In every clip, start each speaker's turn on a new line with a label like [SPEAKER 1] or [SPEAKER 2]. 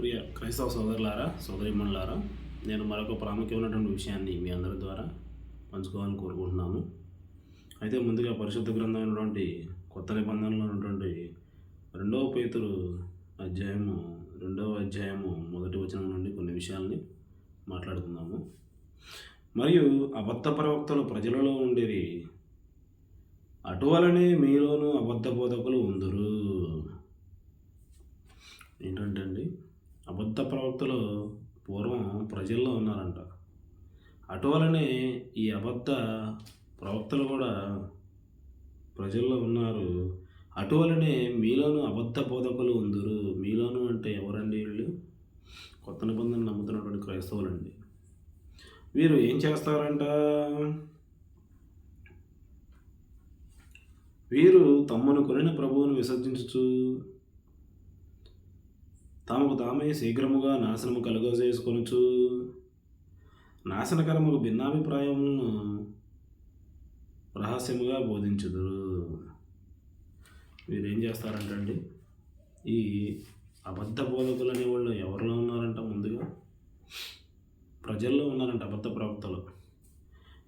[SPEAKER 1] ప్రియ క్రైస్తవ సోదరులారా సోదరిమణులారా నేను మరొక ప్రాముఖ్యమైనటువంటి విషయాన్ని మీ అందరి ద్వారా పంచుకోవాలని కోరుకుంటున్నాను. అయితే ముందుగా పరిశుద్ధ గ్రంథమైనటువంటి కొత్త నిబంధనలో ఉన్నటువంటి రెండవ పేతురు అధ్యాయము రెండవ అధ్యాయము మొదటి వచనం నుండి కొన్ని విషయాల్ని మాట్లాడుకుందాము. మరియు అబద్ధ ప్రవక్తలు ప్రజలలో ఉండేది అటువలనే మీలోనూ అబద్ధ బోధకులు ఉందరు. ఏంటంటే అండి అబద్ధ ప్రవక్తలు పూర్వం ప్రజల్లో ఉన్నారంట. అటువలనే ఈ అబద్ధ ప్రవక్తలు కూడా ప్రజల్లో ఉన్నారు. అటువలనే మీలోనూ అబద్ధ బోధకులు ఉందరు. మీలోనూ అంటే ఎవరండి వీళ్ళు? కొత్త నిబంధనలు నమ్ముతున్నటువంటి క్రైస్తవులండి. వీరు ఏం చేస్తారంట? వీరు తమ్మును కొనిన ప్రభువును విసర్జించుచు తాముకు తామే శీఘ్రముగా నాశనము కలుగజేసుకొనుచు. నాశనకరముకు భిన్నాభిప్రాయములను రహస్యముగా బోధించుదురు. మీరేం చేస్తారంటండి? ఈ అబద్ధ బోధకులు అనేవాళ్ళు ఎవరిలో ఉన్నారంట ముందుగా? ప్రజల్లో ఉన్నారంట అబద్ధ ప్రవక్తలు.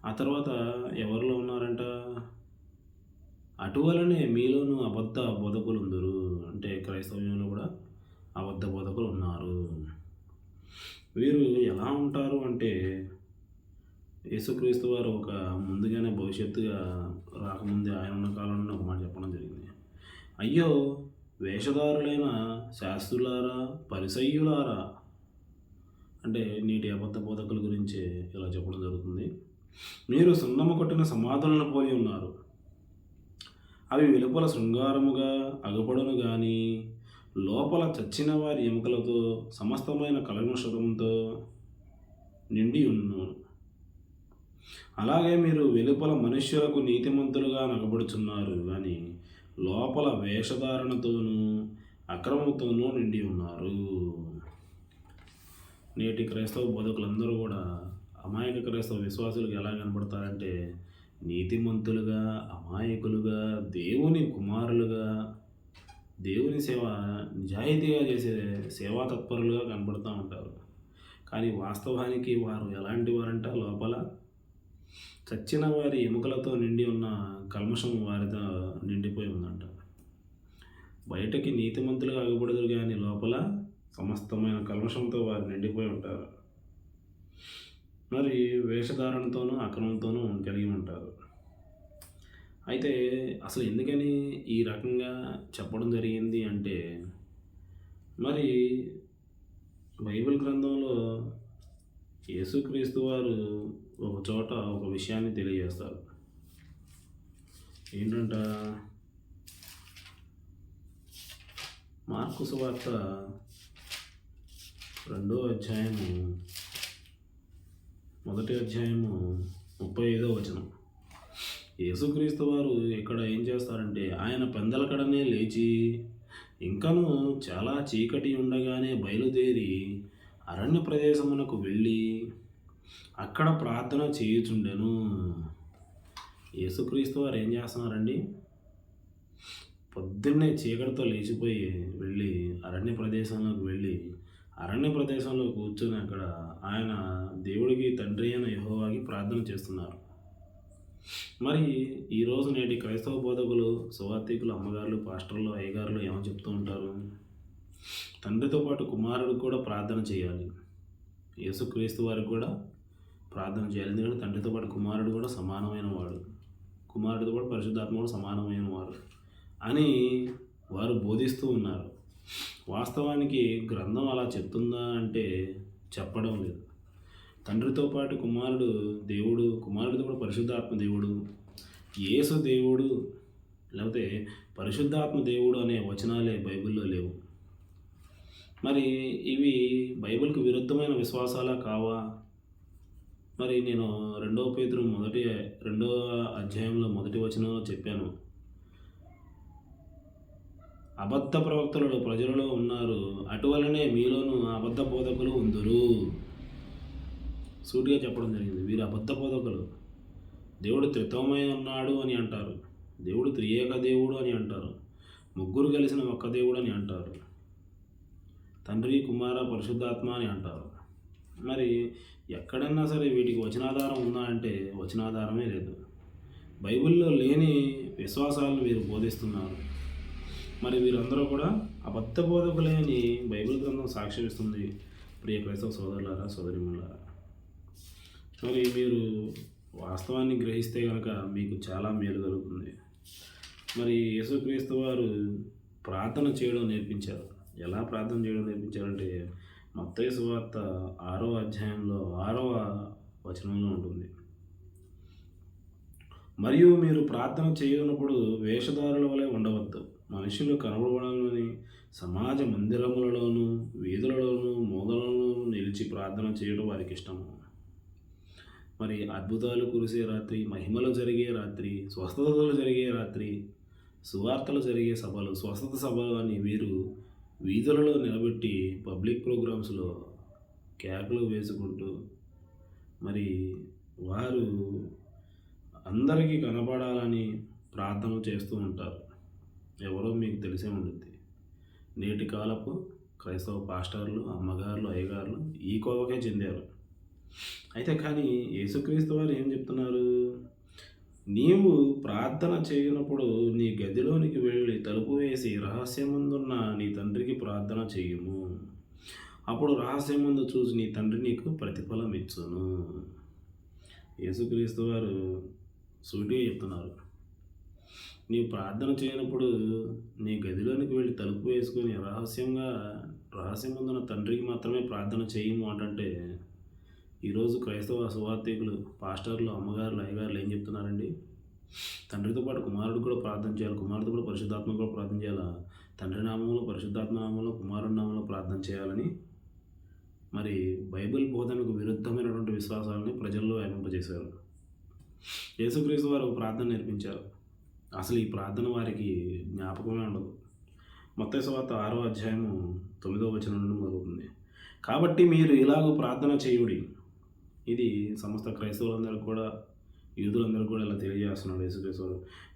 [SPEAKER 1] ఆ తర్వాత ఎవరిలో ఉన్నారంట? అటువలనే మీలోనూ అబద్ధ బోధకులు ఉందరు అంటే క్రైస్తవ్యంలో కూడా అబద్ధ బోధకులు ఉన్నారు. వీరు ఎలా ఉంటారు అంటే యేసుక్రీస్తు వారు ఒక ముందుగానే భవిష్యత్తుగా రాకముందే ఆయన ఉన్న కాలంలో ఒక మాట చెప్పడం జరిగింది. అయ్యో వేషధారులైన శాస్త్రులారా పరిసయ్యులారా? అంటే నీటి అబద్ధ బోధకుల గురించి ఇలా చెప్పడం జరుగుతుంది. మీరు సున్నమ కొట్టిన సమాధులను పోలి ఉన్నారు. అవి వెలుపల శృంగారముగా అగపడును కానీ లోపల చచ్చిన వారి ఎముకలతో సమస్తమైన కలమషతంతో నిండి ఉన్ను అలాగే మీరు వెలుపల మనుష్యులకు నీతిమంతులుగా నగబడుచున్నారు కానీ లోపల వేషధారణతోనూ అక్రమంతోనూ నిండి ఉన్నారు. నేటి క్రైస్తవ బోధకులందరూ కూడా అమాయక క్రైస్తవ విశ్వాసులకు ఎలా కనబడతారంటే నీతిమంతులుగా అమాయకులుగా దేవుని కుమారులుగా దేవుని సేవ నిజాయితీగా చేసే సేవా తత్పరులుగా కనబడుతూ ఉంటారు. కానీ వాస్తవానికి వారు ఎలాంటి వారంట? లోపల చచ్చిన వారి ఎముకలతో నిండి ఉన్న కల్మషం వారితో నిండిపోయి ఉందంట. బయటకి నీతిమంతులుగా అగబడదు కానీ లోపల సమస్తమైన కల్మషంతో వారు నిండిపోయి ఉంటారు. మరి వేషధారణతోనూ అక్రమంతోనూ కలిగి ఉంటారు. అయితే అసలు ఎందుకని ఈ రకంగా చెప్పడం జరిగింది అంటే మరి బైబిల్ గ్రంథంలో యేసుక్రీస్తు వారు ఒక చోట ఒక విషయాన్ని తెలియజేస్తారు. ఏంటంట? మార్కు సువార్త రెండో అధ్యాయము మొదటి అధ్యాయము ముప్పై ఐదో వచనం. యేసుక్రీస్తు వారు ఇక్కడ ఏం చేస్తారంటే ఆయన పెందలకడనే లేచి ఇంకను చాలా చీకటి ఉండగానే బయలుదేరి అరణ్య ప్రదేశమునకు వెళ్ళి అక్కడ ప్రార్థన చేయుచుండెను. యేసుక్రీస్తు వారు ఏం చేస్తున్నారండి? పొద్దున్నే చీకటితో లేచిపోయి వెళ్ళి అరణ్య ప్రదేశంలోకి వెళ్ళి అరణ్య ప్రదేశంలో కూర్చొని అక్కడ ఆయన దేవుడికి తండ్రి అయిన యహోవాకి ప్రార్థన చేస్తున్నారు. మరి ఈరోజు నేటి క్రైస్తవ బోధకులు సువార్థికులు అమ్మగారులు పాస్టర్లు అయ్యగారులు ఏమని చెప్తూ ఉంటారు? తండ్రితో పాటు కుమారుడు కూడా ప్రార్థన చేయాలి. యేసుక్రీస్తు వారికి కూడా ప్రార్థన చేయాలి. ఎందుకంటే తండ్రితో పాటు కుమారుడు కూడా సమానమైన వాడు. కుమారుడితో పాటు పరిశుద్ధాత్మ కూడా సమానమైన వారు అని వారు బోధిస్తూ ఉన్నారు. వాస్తవానికి గ్రంథం అలా చెప్తుందా అంటే చెప్పడం లేదు. తండ్రితో పాటు కుమారుడు దేవుడు కుమారుడితో కూడా పరిశుద్ధాత్మ దేవుడు యేసు దేవుడు లేకపోతే పరిశుద్ధాత్మ దేవుడు అనే వచనాలే బైబిల్లో లేవు. మరి ఇవి బైబిల్కి విరుద్ధమైన విశ్వాసాలా కావా? మరి నేను రెండవ పేతురు మొదటి రెండవ అధ్యాయంలో మొదటి వచనంలో చెప్పాను. అబద్ధ ప్రవక్తలు ప్రజలలో ఉన్నారు అటువలనే మీలోనూ అబద్ధ బోధకులు ఉందురు. సూటిగా చెప్పడం జరిగింది. వీరు అబద్ధ బోధకులు దేవుడు త్రితోమయ ఉన్నాడు అని అంటారు. దేవుడు త్రియేక దేవుడు అని అంటారు. ముగ్గురు కలిసిన ఒక్క దేవుడు అని అంటారు. తండ్రి కుమార పరిశుద్ధాత్మ అని అంటారు. మరి ఎక్కడన్నా సరే వీటికి వచనాధారం ఉందా అంటే వచనాధారమే లేదు. బైబిల్లో లేని విశ్వాసాలను వీరు బోధిస్తున్నారు. మరి వీరందరూ కూడా అబద్ధ బోధకులే అని బైబిల్ గ్రంథం సాక్షిస్తుంది ప్రియ క్రైస్తవ సోదరులారా సోదరిములారా మరి మీరు వాస్తవాన్ని గ్రహిస్తే కనుక మీకు చాలా మేలు కలుగుతుంది మరి యేసుక్రీస్తు వారు ప్రార్థన చేయడం నేర్పించారు. ఎలా ప్రార్థన చేయడం నేర్పించారంటే మత్తయి సువార్త ఆరో అధ్యాయంలో ఆరవ వచనంలో ఉంటుంది. మరియు మీరు ప్రార్థన చేయనప్పుడు వేషధారుల వలె ఉండవద్దు. మనుషులు కనబడడంలోని సమాజ మందిరములలోను వీధులలోను మోదలను నిలిచి ప్రార్థన చేయడం వారికి ఇష్టము. మరి అద్భుతాలు కురిసే రాత్రి మహిమలు జరిగే రాత్రి స్వస్థతలు జరిగే రాత్రి సువార్తలు జరిగే సభలు స్వస్థత సభలు అని వీరు వీధులలో నిలబెట్టి పబ్లిక్ ప్రోగ్రామ్స్లో కేకలు వేసుకుంటూ మరి వారు అందరికీ కనపడాలని ప్రార్థన చేస్తూ ఉంటారు. ఎవరో మీకు తెలిసే ఉంటుంది నేటి కాలపు క్రైస్తవ పాస్టర్లు అమ్మగారులు అయ్యగారులు ఈ కోవకే చెందారు. అయితే కానీ యేసుక్రీస్తు వారు ఏం చెప్తున్నారు? నీవు ప్రార్థన చేయనప్పుడు నీ గదిలోనికి వెళ్ళి తలుపు వేసి రహస్యముందున్న నీ తండ్రికి ప్రార్థన చేయము. అప్పుడు రహస్యముందు చూసి నీ తండ్రి నీకు ప్రతిఫలం ఇచ్చును యేసుక్రీస్తు వారు సూటిగా చెప్తున్నారు. నీవు ప్రార్థన చేయనప్పుడు నీ గదిలోనికి వెళ్ళి తలుపు వేసుకొని రహస్యంగా రహస్యం ముందున తండ్రికి మాత్రమే ప్రార్థన చేయము అంటే ఈరోజు క్రైస్తవ సువార్థికులు పాస్టర్లు అమ్మగారులు అయ్యగారులు ఏం చెప్తున్నారండి? తండ్రితో పాటు కుమారుడు కూడా ప్రార్థన చేయాలి కుమారుడు కూడా పరిశుద్ధాత్మ కూడా ప్రార్థన చేయాలా? తండ్రి నామంలో పరిశుద్ధాత్మ నామంలో కుమారుడి నామంలో ప్రార్థన చేయాలని? మరి బైబిల్ బోధనకు విరుద్ధమైనటువంటి విశ్వాసాలని ప్రజల్లో వ్యాపింపజేశారు. యేసుక్రీస్తు వారు ఒక ప్రార్థన నేర్పించారు. అసలు ఈ ప్రార్థన వారికి జ్ఞాపకమే ఉండదు. మొత్తం తర్వాత ఆరో అధ్యాయము తొమ్మిదో వచనం నుండి మొదలవుతుంది. కాబట్టి మీరు ఇలాగ ప్రార్థన చేయుడి ఇది సమస్త క్రైస్తవులందరూ కూడా యూదులందరూ కూడా ఇలా తెలియజేస్తున్నాడు యేసుక్రీస్తు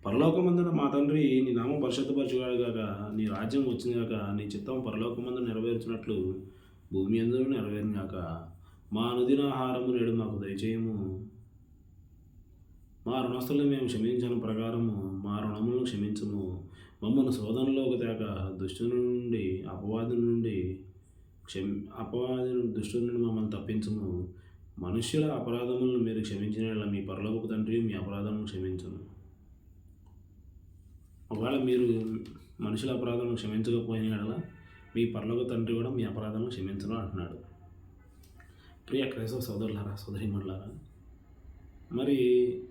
[SPEAKER 1] పరలోకమందున మా తండ్రి నీ నామం పరిశుద్ధపరచుగాడు కాక నీ రాజ్యం వచ్చింది కాక నీ చిత్తం పరలోకమందు నెరవేర్చినట్లు భూమి అందరూ నెరవేరిన కాక మా అనుదిన ఆహారము నేడు మాకు దయచేయము. మా రుణస్థులను మేము క్షమించిన ప్రకారము మా రుణములను క్షమించము. మమ్మల్ని శోధనలోకి తేక దుష్టు నుండి అపవాది నుండి క్షమి అపవాది దుష్టు నుండి మమ్మల్ని తప్పించము. మనుష్యుల అపరాధములను మీరు క్షమించిన మీ పరలోకపు తండ్రి మీ అపరాధములను క్షమించను. ఒకవేళ మీరు మనుషుల అపరాధములను క్షమించకపోయిన మీ పరలోక తండ్రి కూడా మీ అపరాధములను క్షమించను అంటున్నాడు. ప్రియ క్రైస్తవ సోదరులారా సోదరిమణులారా మరి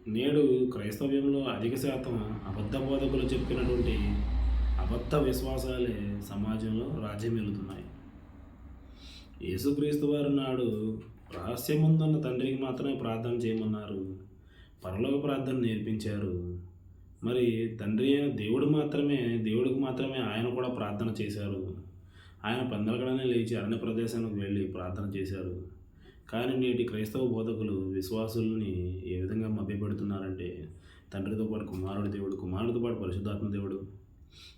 [SPEAKER 1] నేడు క్రైస్తవ్యంలో అధిక శాతం అబద్ధ బోధకులు చెప్పినటువంటి అబద్ధ విశ్వాసాలే సమాజంలో రాజ్యం వెళుతున్నాయి యేసుక్రీస్తు వారు నాడు రహస్యముందున్న తండ్రికి మాత్రమే ప్రార్థన చేయమన్నారు. పరలోక ప్రార్థన నేర్పించారు. మరి తండ్రి అయిన దేవుడు మాత్రమే దేవుడికి మాత్రమే ఆయన కూడా ప్రార్థన చేశారు. ఆయన పందలగడనే లేచి అరణ్య ప్రదేశానికి వెళ్ళి ప్రార్థన చేశారు. కానీ నేటి క్రైస్తవ బోధకులు విశ్వాసుల్ని ఏ విధంగా మభ్యపెడుతున్నారంటే తండ్రితో పాటు కుమారుడు దేవుడు కుమారుడితో పాటు పరిశుద్ధాత్మ దేవుడు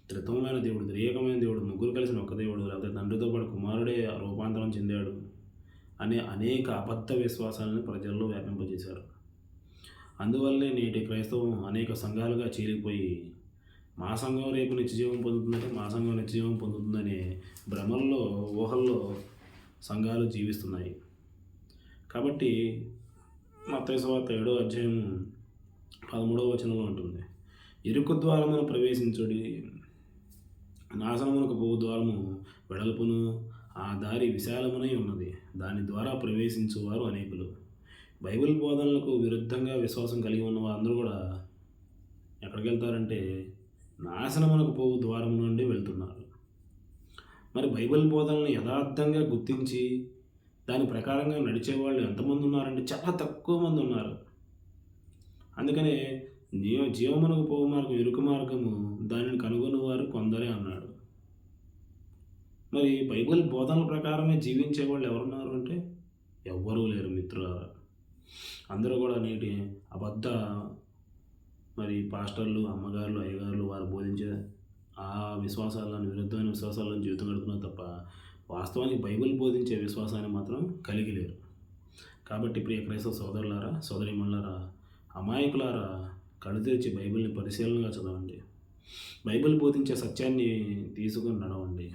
[SPEAKER 1] త్రితమైన దేవుడు త్రియకమైన దేవుడు ముగ్గురు కలిసిన ఒక దేవుడు లేకపోతే తండ్రితో పాటు కుమారుడే రూపాంతరం చెందాడు. అనే అనేక అబద్ధ విశ్వాసాలను ప్రజల్లో వ్యాపింపజేశారు. అందువల్లే నేటి క్రైస్తవం అనేక సంఘాలుగా చీలిపోయి మా సంఘం రేపు నిత్యజీవం పొందుతుందంటే మా సంఘం నిత్యజీవం పొందుతుందనే భ్రమల్లో ఊహల్లో సంఘాలు జీవిస్తున్నాయి. కాబట్టి మత్తయి ఏడో అధ్యాయం పదమూడవ వచనంలో ఉంటుంది. ఇరుకు ద్వారమును ప్రవేశించుడి నాశనమునకు పోవు ద్వారము వెడల్పును ఆ దారి విశాలమునై ఉన్నది. దాని ద్వారా ప్రవేశించువారు అనేకులు. బైబిల్ బోధనలకు విరుద్ధంగా విశ్వాసం కలిగి ఉన్న వారందరూ కూడా ఎక్కడికి వెళ్తారంటే నాశనమునకు పోవు ద్వారం నుండి వెళ్తున్నారు. మరి బైబిల్ బోధనలను యథార్థంగా గుర్తించి దాని ప్రకారంగా నడిచే వాళ్ళు ఎంతమంది ఉన్నారంటే చాలా తక్కువ మంది ఉన్నారు. అందుకనే జీవమునకు పోవు మార్గం ఇరుకు మార్గము దానిని కనుగొనేవారు కొందరే అన్నాడు మరి బైబిల్ బోధనల ప్రకారమే జీవించే వాళ్ళు ఎవరున్నారు అంటే ఎవ్వరూ లేరు మిత్రులారా. అందరూ కూడా నేటి అబద్ధ మరి పాస్టర్లు అమ్మగారులు అయ్యగారులు వారు బోధించే ఆ విశ్వాసాలను విరుద్ధమైన విశ్వాసాలను జీవితం గడుపుతున్నారు తప్ప వాస్తవానికి బైబిల్ బోధించే విశ్వాసాన్ని మాత్రం కలిగి లేరు. కాబట్టి ప్రియ క్రైస్తవ సోదరులారా సోదరిమణులారా అమాయకులారా కళ్ళు తెరిచి బైబిల్ని పరిశీలనగా చదవండి. బైబిల్ బోధించే సత్యాన్ని తీసుకుని నడవండి.